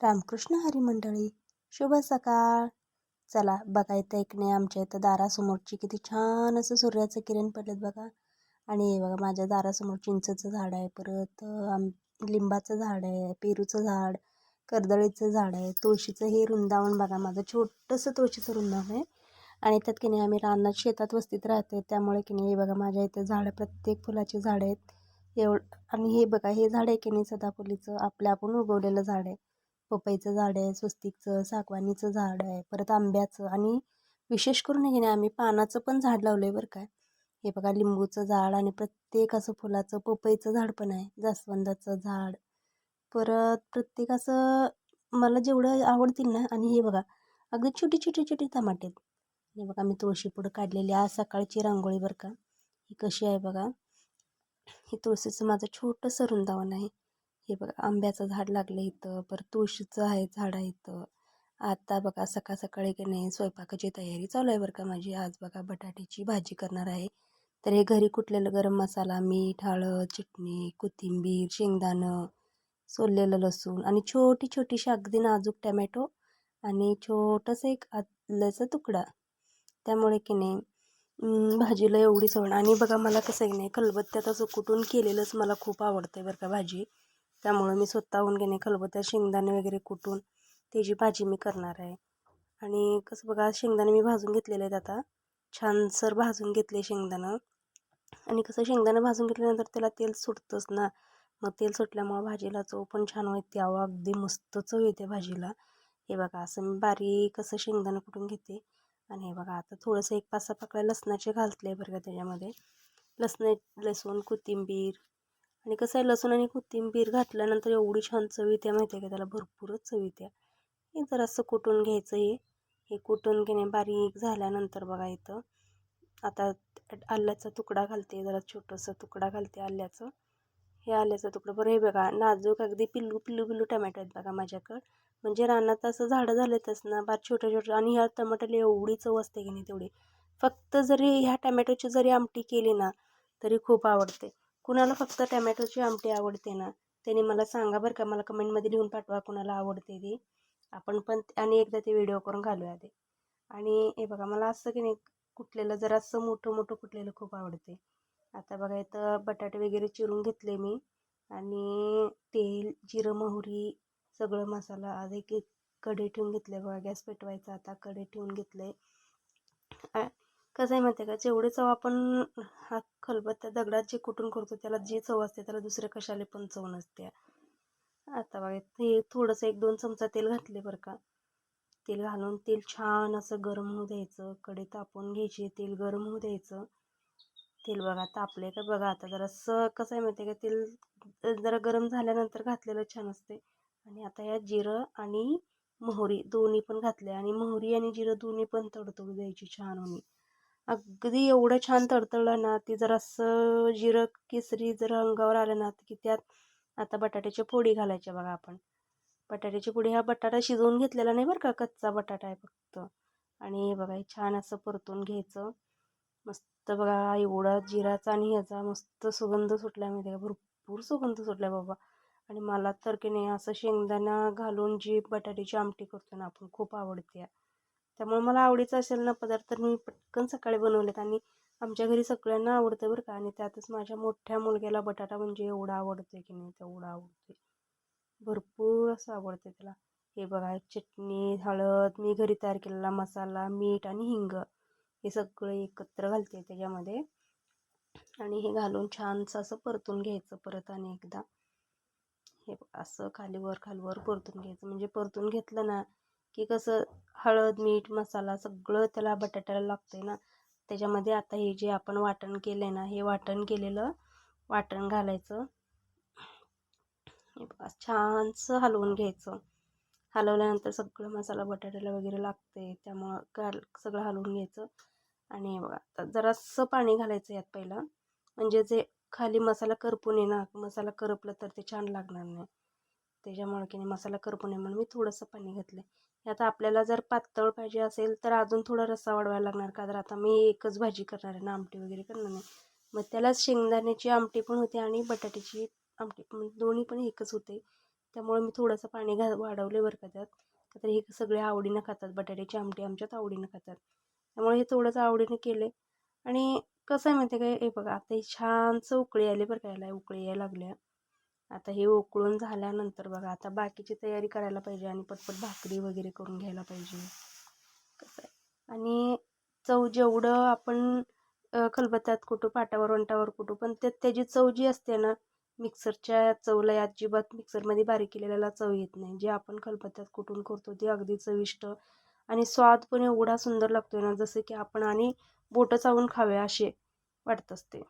रामकृष्ण हरी मंडळी शुभ सकाळ. चला बघा इथं एक नाही आमच्या इथं दारासमोरची किती छान असं सूर्याचं किरण पडलेत बघा. आणि हे बघा माझ्या दारासमोर चिंचेचं झाड आहे परत आम लिंबाचं झाड आहे पेरूचं झाड कर्दळीचं झाड आहे तुळशीचं हे वृंदावन बघा माझं छोटंसं तुळशीचं वृंदावन आहे. आणि त्यात की नाही आम्ही रानात शेतात वस्तीत राहते त्यामुळे की नाही हे बघा माझ्या इथे झाडं प्रत्येक फुलाची झाडं आहेत. एवढं आणि हे बघा हे झाड आहे की नाही सदाफुलीचं आपल्या आपण उगवलेलं झाड आहे. पपईचं झाड आहे स्वस्तिकचं सागवानीचं झाड आहे परत आंब्याचं आणि विशेष करून हे नाही आम्ही पानाचं पण झाड लावलं आहे बरं काय हे बघा लिंबूचं झाड आणि प्रत्येक असं फुलाचं पपईचं झाड पण आहे जास्वंदाचं झाड. परत प्रत्येक असं मला जेवढं आवडतील ना आणि हे बघा अगदी छोटी छोटी छोटी टमाटे आहेत. हे बघा मी तुळशी पुढं काढलेली आज सकाळची रांगोळी बरं का. ही कशी आहे बघा. ही तुळशीचं माझं छोटंसं वृंदावन आहे. हे बघा आंब्याचं झाड लागलं इथं परत तुळशीचं आहे झाड आहे इथं. आता बघा सकाळ सकाळी की नाही स्वयंपाकाची तयारी चालू आहे बरं का माझी. आज बघा बटाट्याची भाजी करणार आहे. तर हे घरी कुठलेलं गरम मसाला मीठ हळद चटणी कोथिंबीर शेंगदाणं सोललेलं लसूण आणि छोटी छोटीशी अगदी नाजूक टमॅटो आणि छोटंसं एक आल्याचा तुकडा. त्यामुळे की नाही भाजीला एवढी सवड आणि बघा मला कसं आहे नाही कलबत्त्यात असं कुठून केलेलंच मला खूप आवडतं आहे बरं का भाजी. त्यामुळं मी स्वतःहून घेणे खलबत्या शेंगदाणे वगैरे कुटून त्याची भाजी मी करणार आहे. आणि कसं बघा शेंगदाणे मी भाजून घेतलेले आहेत आता. छानसर भाजून घेतले शेंगदाणं. आणि कसं शेंगदाणं भाजून घेतल्यानंतर त्याला तेल सुटतंच ना. मग तेल सुटल्यामुळं भाजीला चव पण छान होते. त्यावं अगदी मस्त चव येते भाजीला. हे बघा असं मी बारीक असं शेंगदाणं कुटून घेते. आणि हे बघा आता थोडंसं एक पाच सहा पाकळ्या लसणाचे घालतले बरं का त्याच्यामध्ये. लसण लसूण कोथिंबीर आणि कसं आहे लसूण आणि कोथिंबीर घातल्यानंतर एवढी छान चव येते माहिती आहे का त्याला? भरपूरच चव येते हे जरासं कुटून घ्यायचं हे. हे कुटून घेणे बारीक झाल्यानंतर बघा इथं. आता आल्याचा तुकडा घालते जरा छोटंसं तुकडा घालते आल्याचं. हे आल्याचं तुकडं. बरं हे बघा नाजूक अगदी पिल्लू पिल्लू पिल्लू टमॅटो आहेत बघा माझ्याकडं. म्हणजे रानात असं झाडं झालेतच ना बार छोटे छोटे आणि ह्या टमाट्याला एवढी चव असते की नाही तेवढी. फक्त जरी ह्या टमॅटोची जरी आमटी केली ना तरी खूप आवडते. कुणाला फक्त टमॅटोची आमटी आवडते ना त्यांनी मला सांगा बरं का मला कमेंटमध्ये लिहून पाठवा कुणाला आवडते ती. आपण पण आणि एकदा ते व्हिडिओ करून घालूया ते. आणि हे बघा मला असं की नाही कुठलेलं जरा असं मोठं मोठं कुठलेलं खूप आवडते. आता बघा इथं बटाटे वगैरे चिरून घेतले मी. आणि तेल जिरं मोहरी सगळं मसाला आज एक एक कढई ठेवून घेतले बघा गॅस पेटवायचा आता कढई ठेवून घेतले कसं आहे माहिती आहे का? जेवढी चव आपण हा खलबत्त्या दगडात जे कुटून करतो त्याला जी चव असते त्याला दुसऱ्या कशाला पण चव नसते. आता बघा ते थोडंसं एक दोन चमचा तेल घातले बरं का. तेल घालून तेल छान असं गरम होऊ द्यायचं. कडे तापवून घ्यायचे तेल गरम होऊ द्यायचं. तेल बघा तापले का? बघा आता जरासं कसं आहे माहिती आहे का? तेल जरा गरम झाल्यानंतर घातलेलं छान असते आणि आता या जिरं आणि मोहरी दोन्ही पण घातले आणि मोहरी आणि जिरं दोन्ही पण तडतडू द्यायची छान होणी अगदी एवढं छान तडतडलं ना ती जरासं जिरं केसरी जर अंगावर आलं ना की त्यात आता बटाट्याची फोडी घालायच्या बघा आपण. बटाट्याची फोडी हा बटाटा शिजवून घेतलेला नाही बरं का कच्चा बटाटा आहे फक्त. आणि बघा हे छान असं परतून घ्यायचं. मस्त बघा एवढा जिराचा आणि ह्याचा मस्त सुगंध सुटला माहिती का? भरपूर सुगंध सुटला बाबा. आणि मला तर की नाही असं शेंगदाणा घालून जी बटाट्याची आमटी करतो ना आपण खूप आवडते. त्यामुळे मला आवडीचं असेल ना पदार्थ मी पटकन सकाळी बनवलेत आणि आमच्या घरी सगळ्यांना आवडतं बरं का. आणि त्यातच माझ्या मोठ्या मुलग्याला बटाटा म्हणजे एवढा आवडते की नाही तेवढा आवडते भरपूर असं आवडते त्याला. हे बघा चटणी हळद मी घरी तयार केलेला मसाला मीठ आणि हिंग हे सगळं एकत्र घालते त्याच्यामध्ये. आणि हे घालून छानसं असं परतून घ्यायचं परत आणि एकदा. हे असं खालीवर खालीवर परतून घ्यायचं. म्हणजे परतून घेतलं ना की कसं हळद मीठ मसाला सगळं त्याला बटाट्याला लागतं आहे ना. त्याच्यामध्ये आता हे जे आपण वाटण केलं आहे ना हे वाटण केलेलं वाटण घालायचं. बघा छानसं हलवून घ्यायचं. हलवल्यानंतर सगळं मसाला बटाट्याला वगैरे लागते त्यामुळं घाल सगळं हलवून घ्यायचं. आणि बघा आता जरासं पाणी घालायचं यात पहिलं. म्हणजे जे खाली मसाला करपून ये ना मसाला करपलं तर ते छान लागणार नाही. त्याच्यामुळे की नाही मसाला करपून नये म्हणून मी थोडंसं पाणी घातलं आता आपल्याला जर पातळ पाहिजे असेल तर अजून थोडा रस्सा वाढवायला लागणार का? तर आता मी एकच भाजी करणार आहे ना आमटी वगैरे करणार नाही. मग त्याला शेंगदाण्याची आमटी पण होते आणि बटाट्याची आमटी म्हणजे दोन्ही पण एकच होते. त्यामुळे मी थोडंसं पाणी घा वाढवले बरं का त्यात. का तर हे सगळे आवडीनं खातात बटाट्याची आमटी आमच्यात आवडीनं खातात. त्यामुळे हे थोडंसं आवडीनं केले आणि कसं आहे माहिती आहे का? हे बघा आता हे छानसं उकळी आली बरं का याला उकळी यायला लागल्या. आता हे उकळून झाल्यानंतर बघा आता बाकीची तयारी करायला पाहिजे आणि पटपट भाकरी वगैरे करून घ्यायला पाहिजे. कसं आहे? आणि चव जेवढं आपण खलबत्त्यात कुठं पाटावर वंटावर कुठं पण त्यात त्याची चव जी असते ना मिक्सरच्या चवला अजिबात मिक्सरमध्ये बारीक केलेल्याला चव येत नाही. जे आपण खलबत्त्यात कुठून करतो ते अगदी चविष्ट आणि स्वाद पण एवढा सुंदर लागतो ना जसं की आपण आणि बोटं चावून खावे असे वाटत असते.